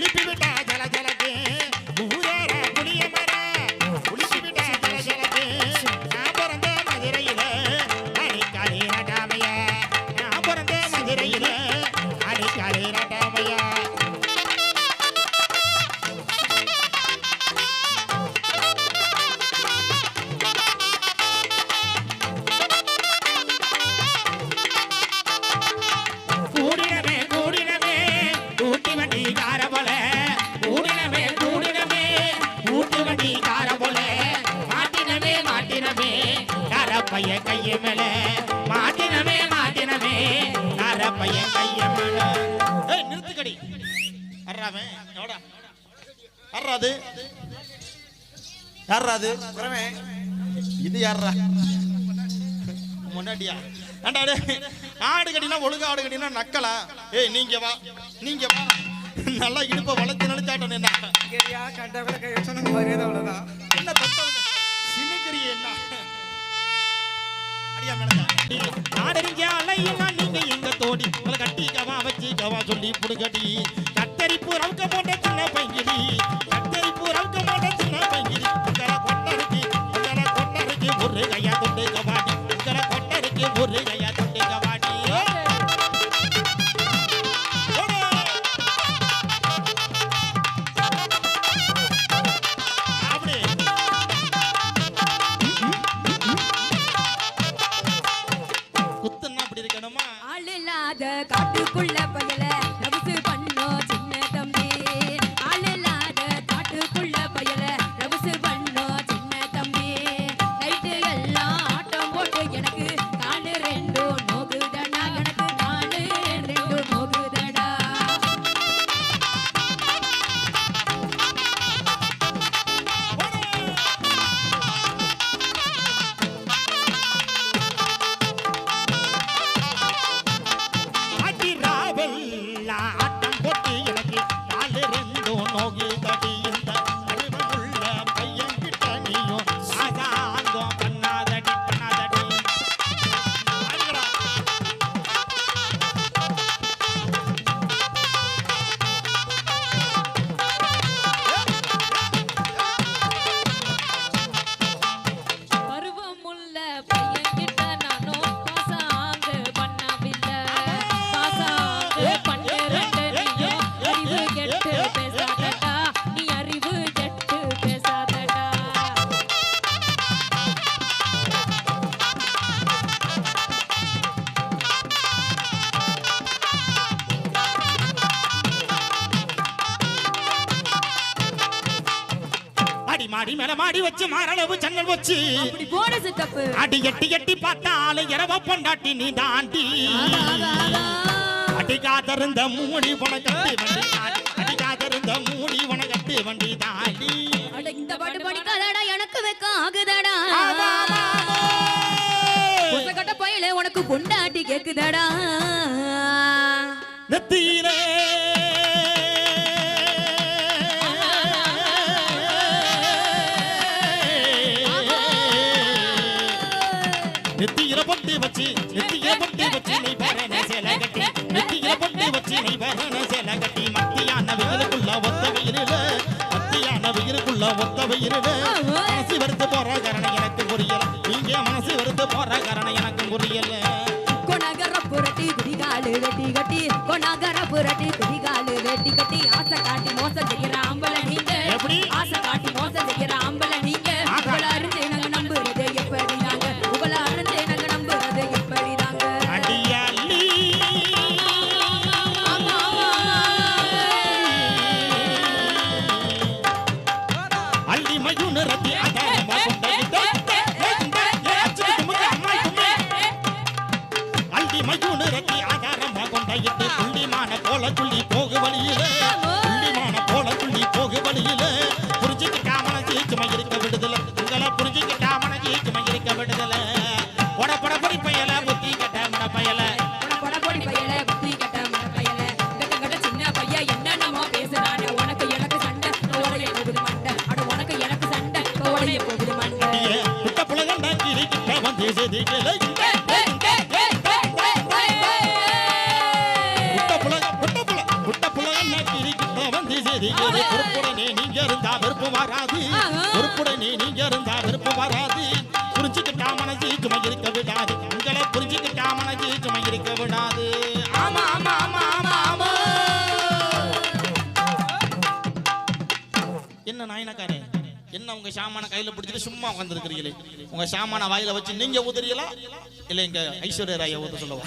குளிப்பி பைய கைய மேல. மாட்டினமே மாட்டினமே. கரப்பைய கைய மேல? ஏய் நிறுத்துக்கடி. அறாவே எவடா? அறாது யாராது குறவே இது யாரா முன்னாடியா? ஏண்டா ஆடு கட்டினா ஒழுங்கா ஆடு கட்டினா நக்கலா? ஏய் நீங்க வா. நீங்க வா. நல்லா இடுப்ப வளர்த்து நினைச்சாட்டோம் என்ன? கேரியா கண்டவள மரியாதை அவ்வளவுதான். நாடறிஞ்ச அலையுமா நீங்க எங்க தோடி உங்களை கட்டிக்கவா வச்சுக்கவா சொல்லி புடுங்கடி. கத்தரிப்பு ரவுக்க போட்ட சின்ன பைங்கிடி கத்தரிப்பு ரவுக்க போட்ட சின்ன பைங்கிடி உங்களை கொட்டருக்கு உங்களை கொட்டருக்கு ஒரு கையா தொட்டு கவாடி உங்களை கொட்டருக்கு ஒரு கையா மாடி மேல மாடி வச்சு மாரளவு ஜன்னல் வச்சு. அடி எட்டி எட்டி பார்த்தாலும் இரவ பொண்டாட்டி நீ தாண்டி. அடிக்காதிருந்த மூடி உனக்கட்டு வண்டி தாண்டி. அடிக்காதிருந்த மூடி உனக்கட்டு வண்டி தாண்டி. அட, இந்த பாட்டு படிக்காதடா எனக்கு வெக்கம் ஆகுதடா. புசக்கட்ட பயலே உனக்கு கொண்டாட்டி கேக்குதடா. நெத்தியிலே வச்சி நெத்தியில பொட்டு வச்சி நீ பரண சேலை கட்டி நெத்தியில பொட்டு வச்சி நீ பரண சேலை கட்டி மத்தியான வெயிலுக்குள்ள ஒத்த வெயிலுல மத்தியான வெயிலுக்குள்ள ஒத்த வெயிலுல மனசு வருத்து போற காரணம் எனக்கு புரியல. நீங்க மனசு வருத்து போற காரணம் எனக்கு புரியல. கொணகர புரட்டி குடிகாலு வெட்டி கட்டி கொணகர புரட்டி குடிகாலு வெட்டி கட்டி ஆசை காட்டி மோசம் செய்யற அள்ளி மயூன ரத்தி ஆதாரமா கொண்டையிட்டு துள்ளிமான போல துள்ளி போகு வழியில. துள்ளிமான போல துள்ளி போகு வழியில. புரிஞ்சுக்கிட்டா மனசு சுமை இருக்க விடுதல. உங்களை புரிஞ்சுக்கிட்டா மனசு சுமை இருக்க விடுதல. பொட பொட பயல புத்தி கட்ட முட பயல. புத்தி. உனக்கு எனக்கு சண்டை, போகுது மண்டை. அட உனக்கு எனக்கு சண்டை, உடைய சேரிகளே பொறுப்புடனே நீங்க இருந்தா விருப்பம் வராது. பொறுப்புடனே நீங்க இருந்தா விருப்பம் வராது. புரிஞ்சுக்கிட்டா மனசு சுமை இருக்க விடாது. உங்களை புரிஞ்சுக்கிட்டா மனசு சுமை இருக்க விடாது. ஆமா ஆமா ஆமா ஆமா ஆமா. என்ன நாயனக்காரே? என்ன உங்க சாமான கையில பிடிச்சிட்டு சும்மா உட்காந்துருக்கிறீங்களே உங்க சாமான வாயில வச்சு நீங்க ஊதுறீங்களா? இல்ல இங்க ஐஸ்வர்யா ராய ஊத சொல்லவா?